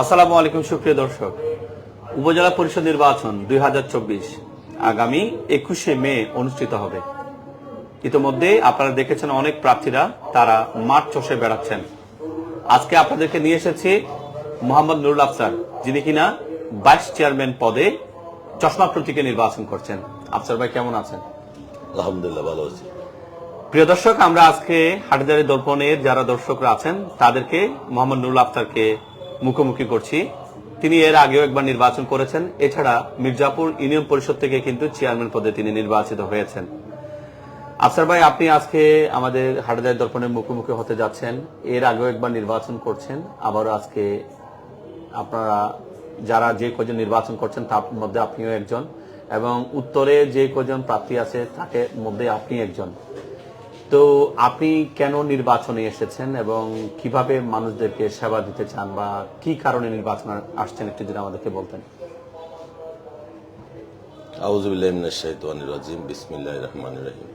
আসসালামু আলাইকুম সুপ্রিয় দর্শক। উপজেলা পরিষদ নির্বাচন দুই হাজার চব্বিশ আগামী একুশে মে অনুষ্ঠিত হবে। ইতিমধ্যে আপনারা দেখেছেন অনেক প্রার্থীরা তারা মাঠ চষে বেড়াচ্ছেন। আজকে আপনাদেরকে নিয়ে এসেছি মোহাম্মদ নুরুল আফসার যিনি কিনা ভাইস চেয়ারম্যান পদে চশমা প্রতীকে নির্বাচন করছেন। আফসার ভাই কেমন আছেন? আলহামদুলিল্লাহ ভালো আছি। প্রিয় দর্শক আমরা আজকে হাটদারি দর্পণের যারা দর্শকরা আছেন তাদেরকে মোহাম্মদ নুরুল আফতারকে মুখোমুখি করছি। তিনি এর আগেও একবার নির্বাচন করেছেন। এছাড়া মির্জাপুর ইউনিয়ন পরিষদ থেকে কিন্তু চেয়ারম্যান পদে তিনি নির্বাচিত হয়েছেন। আফসার ভাই, আপনি আজকে আমাদের হাটদারি দর্পণের মুখোমুখি হতে যাচ্ছেন। এর আগেও একবার নির্বাচন করছেন। আবারও আজকে আপনারা যারা যে কজন নির্বাচন করছেন, তার মধ্যে আপনিও একজন। এবং উত্তরে যে কজন প্রার্থী আছে, তাকে মধ্যে আপনি একজন। তো আপনি কেন নির্বাচনে এসেছেন এবং কীভাবে মানুষদেরকে সেবা দিতে চান বা কি কারণে নির্বাচনে আসছেন একটু যদি আমাদেরকে বলতেন? আউজুবিল্লাহ মিনাশ শাইতানির রাজিম, বিসমিল্লাহির রহমানির রহিম।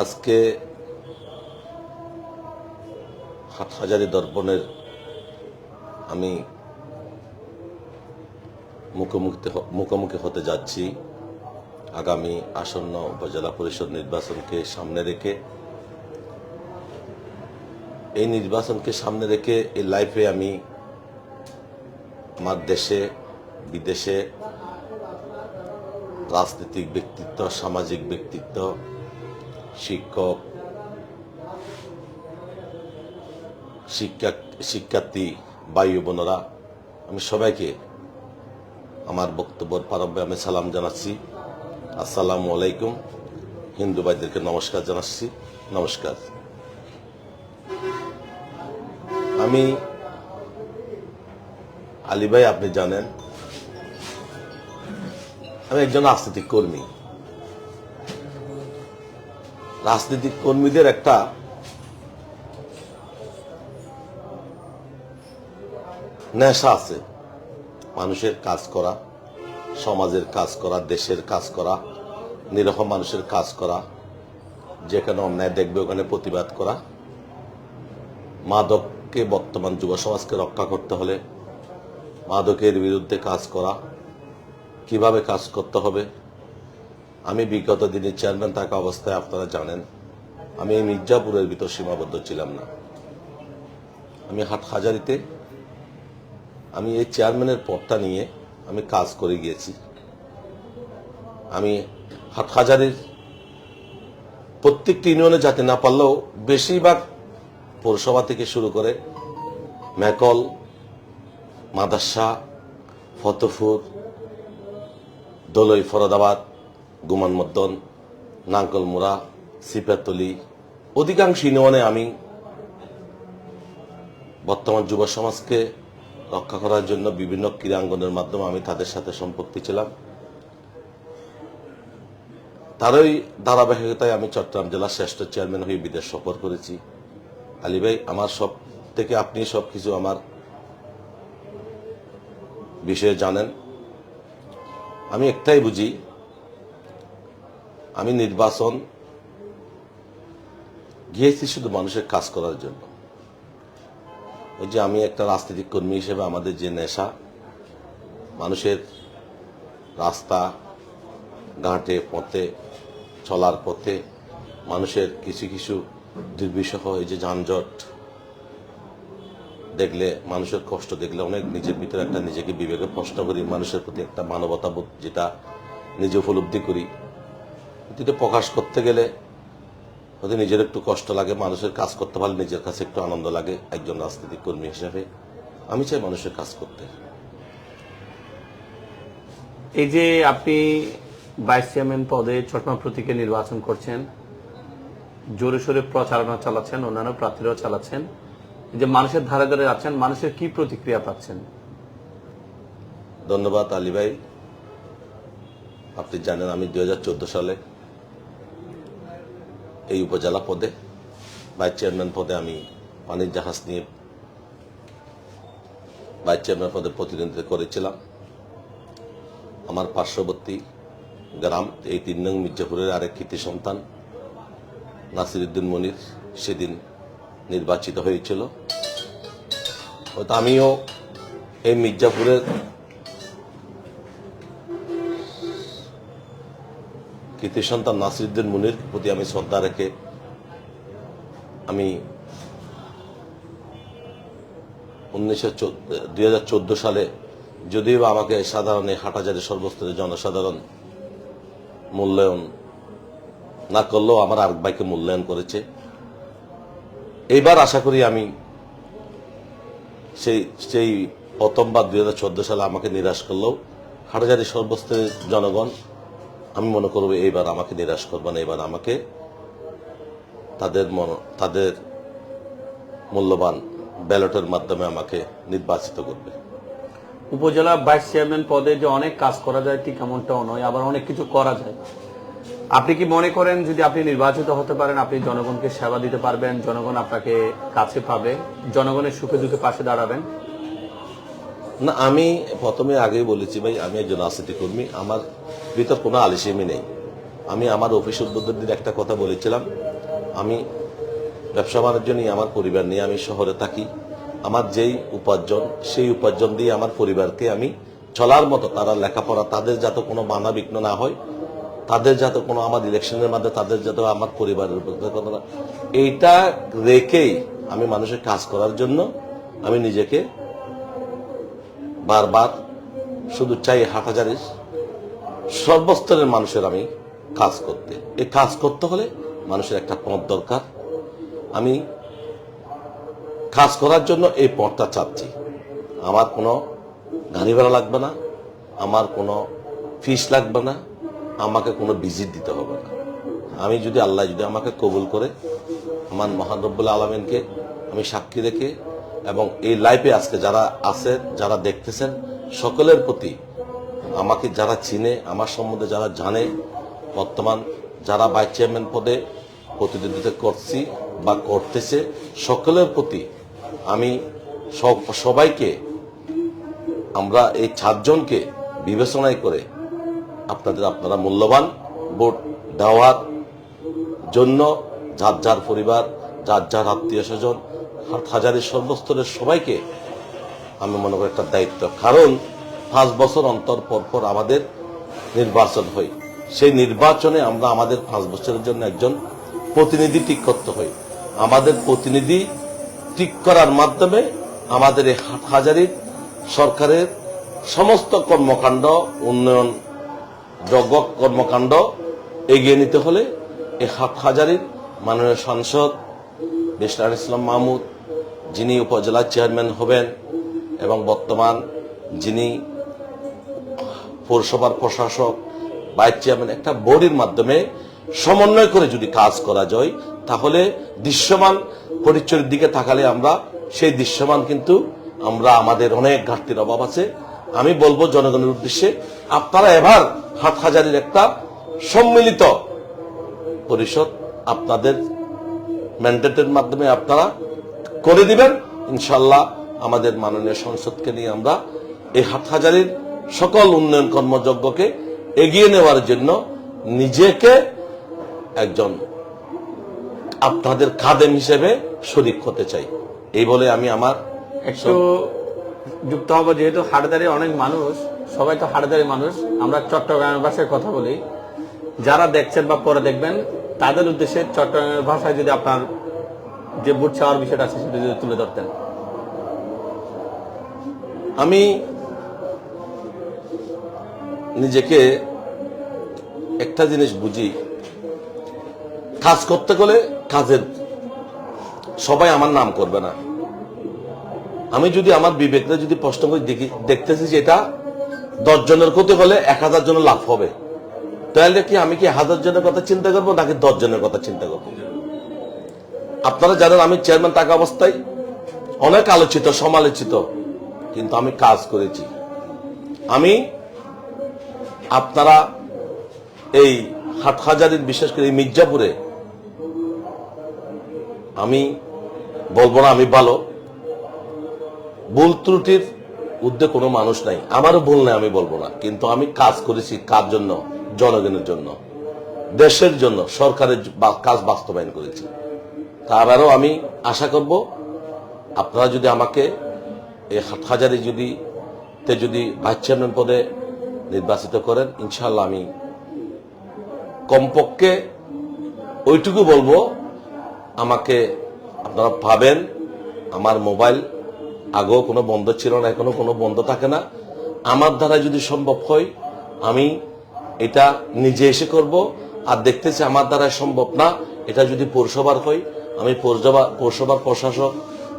আজকে হাটহাজারি দর্পণের আমি মুখোমুখি মুখোমুখি হতে যাচ্ছি। আগামী আসন্ন উপজেলা পরিষদ নির্বাচনকে সামনে রেখে, এই নির্বাচনকে সামনে রেখে এই লাইফে আমি আমার দেশে, বিদেশে রাজনৈতিক ব্যক্তিত্ব, সামাজিক ব্যক্তিত্ব, শিক্ষক, শিক্ষা, শিক্ষার্থী বায়ু বোনেরা, আমি সবাইকে আমার বক্তব্যের প্রারম্ভে আমি সালাম জানাচ্ছি। আসসালামু আলাইকুম। হিন্দু ভাইদেরকে নমস্কার জানাচ্ছি। নমস্কার। আমি আলী ভাই, আপনি জানেন, আমি একজন রাজনৈতিক কর্মী। রাজনৈতিক কর্মীদের একটা নেশা আছে, মানুষের কাজ করা। সমাজের কাজ করা, দেশের কাজ করা, নিরহ মানুষের কাজ করা, যেখানে অন্যায় দেখবে ওখানে প্রতিবাদ করা। মাদককে বর্তমান যুব সমাজকে রক্ষা করতে হলে মাদকের বিরুদ্ধে কাজ করা। কীভাবে কাজ করতে হবে? আমি বিগত দিনে চেয়ারম্যান থাকা অবস্থায় আপনারা জানেন, আমি এই মির্জাপুরের ভিতর সীমাবদ্ধ ছিলাম না। আমি হাট হাজারিতে আমি এই চেয়ারম্যানের পদটা নিয়ে আমি কাজ করে গিয়েছি। আমি হাট হাজারির প্রত্যেকটি ইউনিয়নে যাতে না পারলেও বেশিরভাগ পৌরসভা থেকে শুরু করে ম্যাকল মাদাসা ফতফুর দলই ফরদাবাদ, গুমান মদ্দন নাঙ্কলমুড়া সিপাতলি, অধিকাংশ ইউনিয়নে আমি বর্তমান যুব সমাজকে রক্ষা করার জন্য বিভিন্ন ক্রীড়াঙ্গনের মাধ্যমে আমি তাদের সাথে সম্পৃক্ত ছিলাম। তারই ধারাবাহিকতায় আমি চট্টগ্রাম জেলার শ্রেষ্ঠ চেয়ারম্যান হয়ে বিদেশ সফর করেছি। আলী ভাই, আমার সব থেকে আপনি সব কিছু আমার বিষয়ে জানেন। আমি একটাই বুঝি, আমি নির্বাচন গিয়েছি শুধু মানুষের কাজ করার জন্য। ওই যে আমি একটা রাজনৈতিক কর্মী হিসেবে আমাদের যে নেশা, মানুষের রাস্তা, ঘাটে, পথে, চলার পথে, মানুষের কিছু কিছু দুর্বিষহ এই যে যানজট, দেখলে, মানুষের কষ্ট দেখলে অনেক নিজের ভিতরে একটা নিজেকে বিবেকে প্রশ্ন করি, মানুষের প্রতি একটা মানবতাবোধ যেটা নিজে উপলব্ধি করি। প্রকাশ করতে গেলে হয়তো নিজের একটু কষ্ট লাগে মানুষের কাজ করতে পারলে নিজের কাছে একটু আনন্দ লাগে একজন রাজনৈতিক কর্মী হিসেবে। আমি চাই মানুষের কাজ করতে। এই যে আপনি ভাইস চেয়ারম্যান পদে চটমা প্রতীকে নির্বাচন করছেন জোরে সোরে প্রচারণা চালাচ্ছেন অন্যান্য প্রার্থীরাও চালাচ্ছেন এই যে মানুষের ধারে ধারে যাচ্ছেন মানুষের কি প্রতিক্রিয়া পাচ্ছেন? ধন্যবাদ আলী ভাই। আপনি জানেন আমি দুই হাজার চোদ্দ সালে এই উপজেলা পদে, ভাইস চেয়ারম্যান পদে আমি পানির জাহাজ নিয়ে ভাইস চেয়ারম্যান পদে প্রতিদ্বন্দ্বিতা করেছিলাম। আমার পার্শ্ববর্তী গ্রাম, এই তিন নং মির্জাপুরের আরেক কৃতি সন্তান নাসির নাসিরুদ্দিন মনির, সেদিন নির্বাচিত হয়েছিল। হয়তো আমিও এই মির্জাপুরের কৃতি সন্তান নাসিরুদ্দিন মুনির প্রতি আমি শ্রদ্ধা রেখে আমি উনিশশো দুই সালে যদিও আমাকে সাধারণ এই হাটাজারি সর্বস্তরের জনসাধারণ মূল্যায়ন না করলেও আমার আরেক ভাইকে মূল্যায়ন করেছে। এইবার আশা করি আমি সেই সেই প্রথমবার দুই হাজার চোদ্দ সালে আমাকে নিরাশ করলেও হাটাজারি সর্বস্তরের জনগণ আমি মনে করব এইবার আমাকে নিরাশ করবে না এবার আমাকে তাদের তাদের মূল্যবান ব্যালটের মাধ্যমে আমাকে নির্বাচিত করবে। উপজেলা ভাইস চেয়ারম্যান পদে যে অনেক কাজ করা যায়, ঠিক এমনটাও নয়, আবার অনেক কিছু করা যায়। আপনি কি মনে করেন, যদি আপনি নির্বাচিত হতে পারেন, আপনি জনগণকে সেবা দিতে পারবেন, জনগণ আপনাকে কাছে পাবে, জনগণের সুখে দুঃখে পাশে দাঁড়াবেন? না, আমি প্রথমে আগেই বলেছি, ভাই, আমি একজন রাজনীতি কর্মী, আমার ভিতর কোনো আলিসেমি নেই। আমি আমার অফিস উদ্বোধন দিন একটা কথা বলেছিলাম, আমি ব্যবসা বাণিজ্য নিয়ে, আমার পরিবার নিয়ে আমি শহরে থাকি। আমার যেই উপার্জন, সেই উপার্জন দিয়ে আমার পরিবারকে আমি চলার মতো, তারা লেখাপড়া, তাদের যাতে কোনো বাধা বিঘ্ন না হয়, তাদের যাতে কোনো আমার ইলেকশনের মাধ্যমে, তাদের যাতে আমার পরিবারের কোনো এইটা রেখেই আমি মানুষের কাজ করার জন্য আমি নিজেকে বারবার শুধু চাই হাটাজারির সর্বস্তরের মানুষের আমি কাজ করতে। এই কাজ করতে হলে মানুষের একটা পথ দরকার। আমি কাজ করার জন্য এই পথটা চাচ্ছি। আমার কোনো গাড়ি ভাড়া লাগবে না, আমার কোনো ফিস লাগবে না, আমাকে কোনো ভিজিট দিতে হবে না। আমি যদি আল্লাহ যদি আমাকে কবুল করে, আমার মহান রব্বুল আলমিনকে আমি সাক্ষী রেখে এবং এই লাইফে আজকে যারা আছে, যারা দেখতেছেন, সকলের প্রতি আমাকে যারা চিনে, আমার সম্বন্ধে যারা জানে, বর্তমান যারা ভাইস চেয়ারম্যান পদে প্রতিদ্বন্দ্বিতা করছি বা করতেছে, সকলের প্রতি আমি সব- সবাইকে আমরা এই চারজনকে বিবেচনায় করে আপনাদের, আপনারা মূল্যবান ভোট দেওয়ার জন্য যার যার পরিবার, যার যার আত্মীয় স্বজন হাজারের সর্বস্তরের সবাইকে আমি মনে করি একটা দায়িত্ব। কারণ পাঁচ বছর অন্তর পর পর আমাদের নির্বাচন হয়। সেই নির্বাচনে আমরা আমাদের পাঁচ বছরের জন্য একজন প্রতিনিধি ঠিক করতে হয়। আমাদের প্রতিনিধি ঠিক করার মাধ্যমে আমাদের এই হাজারির সরকারের সমস্ত কর্মকাণ্ড, উন্নয়ন যোগ্য কর্মকাণ্ড এগিয়ে নিতে হলে এই হাজারির মাননীয় সাংসদ বিশনার ইসলাম মাহমুদ যিনি উপজেলা চেয়ারম্যান হবেন এবং বর্তমান যিনি পৌরসভার প্রশাসক, ভাইস চেয়ারম্যান, একটা বোর্ডের মাধ্যমে সমন্বয় করে যদি কাজ করা যায়, তাহলে দৃশ্যমান পরিচয়ের দিকে তাকালে আমরা সেই দৃশ্যমান কিন্তু আমরা আমাদের অনেক ঘাটতির অভাব আছে। আমি বলব জনগণের উদ্দেশ্যে, আপনারা এবার হাট হাজারের একটা সম্মিলিত পরিষদ আপনাদের ম্যান্ডেটের মাধ্যমে আপনারা করে দিবেন। ইনশাল্লাহ আমাদের মাননীয় সংসদকে নিয়ে আমরা এই হাটহাজারির সকল উন্নয়ন কর্মযজ্ঞকে এগিয়ে নেওয়ার জন্য নিজেকে একজন আপনাদের খাদেম হিসেবে শরিক হতে চাই। এই বলে আমি আমার একটু যুক্ত হব, যেহেতু হাটদারি অনেক মানুষ, সবাই তো হাটদারি মানুষ, আমরা চট্টগ্রামের ভাষায় কথা বলি। যারা দেখছেন বা পরে দেখবেন, তাদের উদ্দেশ্যে চট্টগ্রামের ভাষায় যদি আপনার যে ভোট চাওয়ার বিষয়টা আছে সেটা যদি তুলে ধরতেন। আমি নিজেকে একটা জিনিস বুঝি, কাজ করতে গেলে কাজের সবাই আমার নাম করবে না। আমি যদি আমার বিবেকটা যদি প্রশ্ন করে, দেখি, দেখতেছি যে এটা দশ জনের ক্ষতি হলে এক হাজার জনের লাভ হবে। তাহলে কি আমি কি হাজার জনের কথা চিন্তা করব নাকি দশ জনের কথা চিন্তা করব? আপনারা জানেন আমি চেয়ারম্যান থাকা অবস্থায় অনেক আলোচিত, সমালোচিত, কিন্তু আমি কাজ করেছি। আমি আপনারা এই হাটহাজারির, বিশেষ করে এই মির্জাপুরে, আমি বলব না আমি ভালো, ভুল ত্রুটির উদ্যোগ কোনো মানুষ নাই। আমারও ভুল নেই, আমি বলব না। কিন্তু আমি কাজ করেছি কার জন্য? জনগণের জন্য, দেশের জন্য, সরকারের কাজ বাস্তবায়ন করেছি। তারপরেও আমি আশা করব, আপনারা যদি আমাকে এই হাটহাজারি যদি, তে যদি ভাইস চেয়ারম্যান পদে নির্বাচিত করেন ইনশাল্লাহ আমি কমপক্ষে ওইটুকু বলব, আমাকে আপনারা পাবেন, আমার মোবাইল আগেও কোনো বন্ধ ছিল না, এখনও কোনো বন্ধ থাকে না। আমার দ্বারা যদি সম্ভব হয়, আমি এটা নিজে এসে করব, আর দেখতেছি আমার দ্বারা সম্ভব না, এটা যদি পৌরসভার হয় আমি পৌরসভা, পৌরসভার প্রশাসক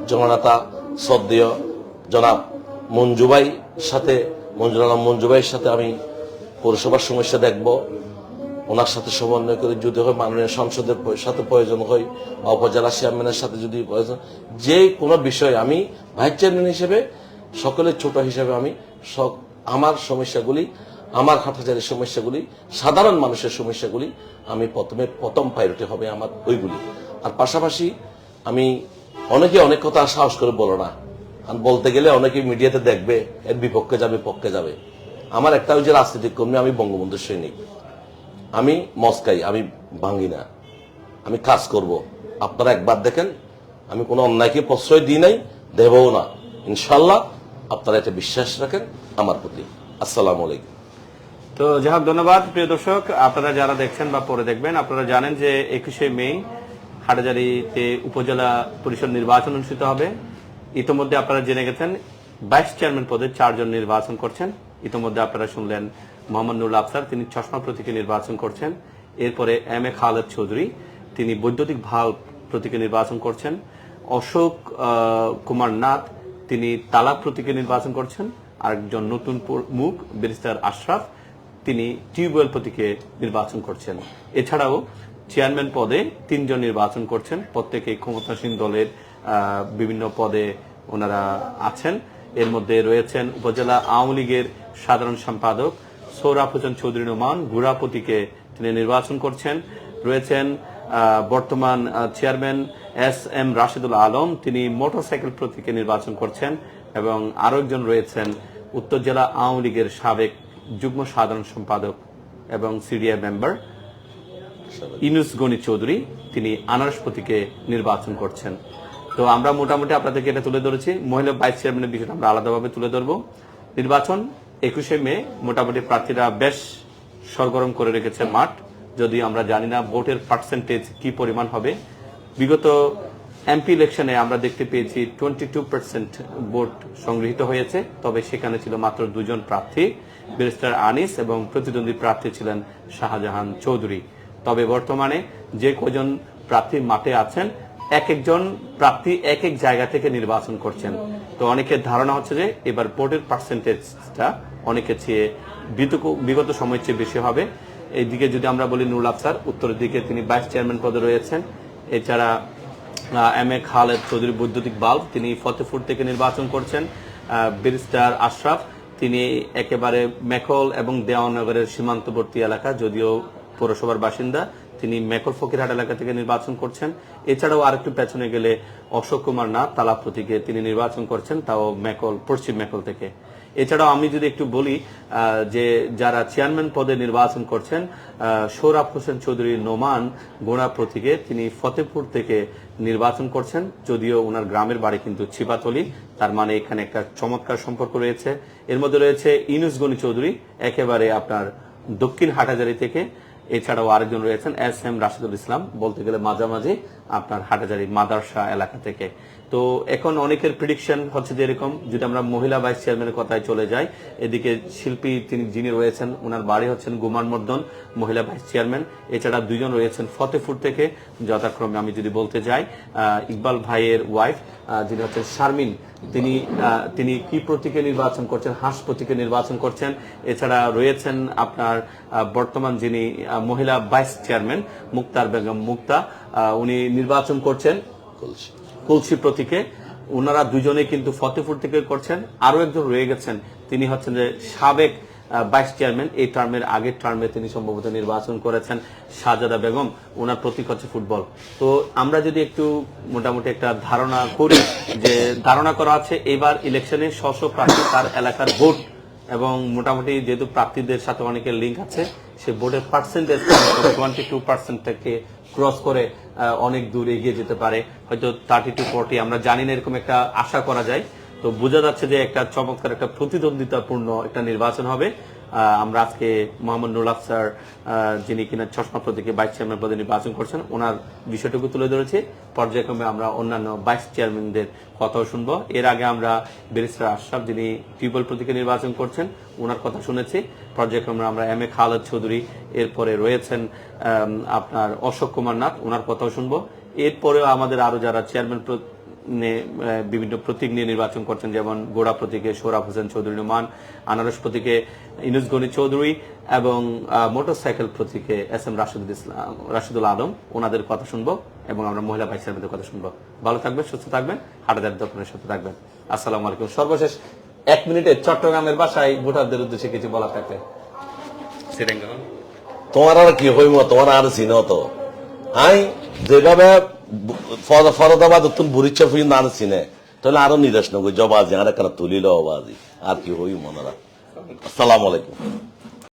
জননেতা শ্রদ্ধেয় জনাব মঞ্জুবাই সাথে মঞ্জুনারাম মঞ্জুবাইয়ের সাথে আমি পৌরসভার সমস্যা দেখব। ওনার সাথে সমন্বয় করে যদি হয়, মাননীয় সংসদের সাথে প্রয়োজন হয় বা উপজেলা চেয়ারম্যানের সাথে যদি প্রয়োজন, যে কোনো বিষয়ে আমি ভাইস চেয়ারম্যান হিসেবে, সকলের ছোট হিসেবে আমি আমার সমস্যাগুলি, আমার হাটাচারের সমস্যাগুলি, সাধারণ মানুষের সমস্যাগুলি আমি প্রথমে, প্রথম প্রায়োরিটি হবে আমার ওইগুলি। আর পাশাপাশি আমি অনেকে অনেক কথা সাহস করে বলো না। আর বলতে গেলে অনেকে মিডিয়াতে দেখবে, এর বিপক্ষে যাবে, পক্ষে যাবে। আমার একটা ওই যে রাজনৈতিক কর্মী, আমি বঙ্গবন্ধুর সৈনিক। আমি মস্কাই, আমি ভাঙ্গি না আমি কাজ করব। আপনারা একবার দেখেন, আমি কোনো অন্যায়কে প্রশ্রয় দিই নাই, দেবও না। ইনশাল্লাহ আপনারা এটা বিশ্বাস রাখেন আমার প্রতি। আসসালামু আলাইকুম। তো যাই ধন্যবাদ প্রিয় দর্শক। আপনারা যারা দেখছেন বা পরে দেখবেন, আপনারা জানেন যে একুশে মে হাটাজারিতে উপজেলা পরিষদ নির্বাচন অনুষ্ঠিত হবে। ইতোমধ্যে আপনারা জেনে গেছেন, ভাইস চেয়ারম্যান পদে চারজন নির্বাচন করছেন। ইতোমধ্যে আপনারা শুনলেন মোহাম্মদ নুল আফসার, তিনি চশমা প্রতীকে নির্বাচন করছেন। এরপরে এম এ খালেদ চৌধুরী, তিনি বৈদ্যুতিক ভালো প্রতীকে নির্বাচন করছেন। অশোক কুমার নাথ, তিনি তালাক প্রতীকে নির্বাচন করছেন। আরেকজন নতুন মুখ, ব্যারিস্টার আশরাফ, তিনি টিউবওয়েল প্রতীকে নির্বাচন করছেন। এছাড়াও চেয়ারম্যান পদে তিনজন নির্বাচন করছেন। প্রত্যেকে ক্ষমতাসীন দলের বিভিন্ন পদে ওনারা আছেন। এর মধ্যে রয়েছেন উপজেলা আওয়ামী লীগের সাধারণ সম্পাদক সৌরভ হোসেন চৌধুরী নোমান গুড়া প্রতীকে তিনি নির্বাচন করছেন। রয়েছেন বর্তমান chairman S M Rashidul Alam, তিনি মোটরসাইকেল প্রতীকে নির্বাচন করছেন এবং আরও একজন রয়েছেন উত্তর জেলা আওয়ামী লীগের সাবেক যুগ্ম সাধারণ সম্পাদক এবং সিডিএ মেম্বার। ইনুস গনি চৌধুরী, তিনি আনারস প্রতীকে নির্বাচন করছেন। তো আমরা মোটামুটি আপনাদেরকে এটা তুলে ধরেছি। মহিলা ভাইস চেয়ারম্যানের বিষয়টা আমরা আলাদাভাবে তুলে ধরবো। নির্বাচন একুশে মে, মোটামুটি প্রার্থীরা বেশ সরগরম করে রেখেছে মাঠ। যদি আমরা জানি না ভোটের পার্সেন্টেজ কি পরিমাণ হবে। বিগত এমপি ইলেকশনে আমরা দেখতে পেয়েছি টোয়েন্টি টু পার্সেন্ট ভোট সংগৃহীত হয়েছে। তবে সেখানে ছিল মাত্র দুজন প্রার্থী, ব্যারিস্টার আনিস এবং প্রতিদ্বন্দ্বী প্রার্থী ছিলেন শাহজাহান চৌধুরী। তবে বর্তমানে যে কজন প্রার্থী মাঠে আছেন এক একজন প্রার্থী এক এক জায়গা থেকে নির্বাচন করছেন। তো অনেকের ধারণা হচ্ছে যে এবার ভোটের পার্সেন্টেজটা অনেকের চেয়ে বিগত সময়ের চেয়ে বেশি হবে। এইদিকে যদি আমরা বলি নুরুল আফসার উত্তরের দিকে তিনি ভাইস চেয়ারম্যান পদে রয়েছেন। এছাড়া এম এ খালেদ চৌধুরী বৈদ্যুতিক বাল্ব তিনি ফতেপুর থেকে নির্বাচন করছেন। আহ, ব্যারিস্টার আশরাফ তিনি একেবারে মেকল এবং দেওয়ানগরের সীমান্তবর্তী এলাকা যদিও পৌরসভার বাসিন্দা। তিনি মেকল ফকিরহাট এলাকা থেকে নির্বাচন করছেন। এছাড়াও আরেকটু পেছনে গেলে অশোক কুমার নাথ তালা প্রতীকে তিনি নির্বাচন করছেন, তাও মেকল পশ্চিম মেকল থেকে। এছাড়াও আমি যদি একটু বলি যে যারা চেয়ারম্যান পদে নির্বাচন করছেন সৌরভ হোসেন চৌধুরী, নোমান গোড়া প্রতীকে তিনি ফতেপুর থেকে নির্বাচন করছেন। যদিও ওনার গ্রামের বাড়ি কিন্তু ছিপাতলি, তার মানে এখানে একটা চমৎকার সম্পর্ক রয়েছে। এর মধ্যে রয়েছে ইনুস গনি চৌধুরী, একেবারে আপনার দক্ষিণ হাটাজারি থেকে। এছাড়াও আরেকজন রয়েছেন এস এম রাশিদুল ইসলাম। বলতে গেলে মাঝামাঝি আপনার হাটাজারি মাদারসা এলাকা থেকে। তো এখন অনেকের প্রিডিকশন হচ্ছে যে এরকম, যদি আমরা মহিলা ভাইস চেয়ারম্যানের কথায় চলে যাই, এদিকে শিল্পী তিনি যিনি রয়েছেন, ওনার বাড়ি হচ্ছেন গুমান মর্দন মহিলা ভাইস চেয়ারম্যান এছাড়া দুজন রয়েছেন ফতেপুর থেকে, যথাক্রমে আমি যদি বলতে যাই ইকবাল ভাইয়ের ওয়াইফ যিনি হচ্ছেন শারমিন, তিনি তিনি কি প্রতীকে নির্বাচন করছেন, হাঁস প্রতীকে নির্বাচন করছেন, এছাড়া রয়েছেন আপনার বর্তমান যিনি মহিলা ভাইস চেয়ারম্যান মুক্তার বেগম মুক্তা উনি নির্বাচন করছেন। কলসি প্রতীকে। ওনারা দুজনে কিন্তু ফতেপুর থেকে করছেন। আরও একজন রয়ে গেছেন, তিনি হচ্ছেন যে সাবেক ভাইস চেয়ারম্যান। এই টার্মের আগের টার্মে তিনি সম্ভবত নির্বাচন করেছেন শাহজাদা বেগম। ওনার প্রতীক হচ্ছে ফুটবল। তো আমরা যদি একটু মোটামুটি একটা ধারণা করি যে ধারণা করা আছে, এবার ইলেকশনে স্ব প্রার্থী তার এলাকার ভোট এবং মোটামুটি যেহেতু প্রার্থীদের সাথে অনেকের লিঙ্ক আছে, সে ভোটের পার্সেন্টেজ টোয়েন্টি টু পার্সেন্ট থেকে ক্রস করে অনেক দূর এগিয়ে যেতে পারে। হয়তো থার্টি টু ফোরটি আমরা জানি না এরকম একটা আশা করা যায়। তো বোঝা যাচ্ছে যে একটা চমৎকার, একটা প্রতিদ্বন্দ্বিতাপূর্ণ একটা নির্বাচন হবে। আমরা আজকে মোহাম্মদ নুল আফসার যিনি কিনা চশমা প্রতীকে ভাইস চেয়ারম্যান পদে নির্বাচন করছেন, ওনার বিষয়টুকু তুলে ধরেছি। পর্যায়ক্রমে আমরা অন্যান্য ভাইস চেয়ারম্যানদের কথাও শুনব। এর আগে আমরা ব্যারিস্টার আশরাফ, যিনি টিউবওয়েল প্রতীকে নির্বাচন করছেন, ওনার কথা শুনেছি। পর্যায়ক্রমে আমরা এম এ খালেদ চৌধুরী, এরপরে রয়েছেন আপনার অশোক কুমার নাথ, ওনার কথাও শুনব। এরপরেও আমাদের আরও যারা চেয়ারম্যান বিভিন্ন প্রতীক নিয়ে নির্বাচন করছেন, যেমন গোড়া প্রতীকে সোহরাব হোসেন চৌধুরী নোমান আনারস প্রতীকে ইনুস গনি চৌধুরী এবং মোটরসাইকেল প্রতীকে এস এম রাশিদুল ইসলাম, রাশিদুল আলম ওনাদের কথা শুনব এবং আমরা মহিলা ভাইস চেয়ারম্যানদের কথা শুনব। ভালো থাকবেন, সুস্থ থাকবেন হাটাদার দোকানের সাথে থাকবেন। আসসালামু আলাইকুম। সর্বশেষ এক মিনিটে চট্টগ্রামের বাসায় ভোটারদের উদ্দেশ্যে কিছু বলা সিরেঙ্গন তোমার আর কি হইব তোমার আর চিনো তো। আই, যেভাবে ফরদাবাদ তুমি বুড়িচ্ছা ফুই না চিনে। তাহলে আরও নিরাশ নগর জবাজি, আর একটা তুলিল বাজি আর কি হই মনারা আসসালামু আলাইকুম।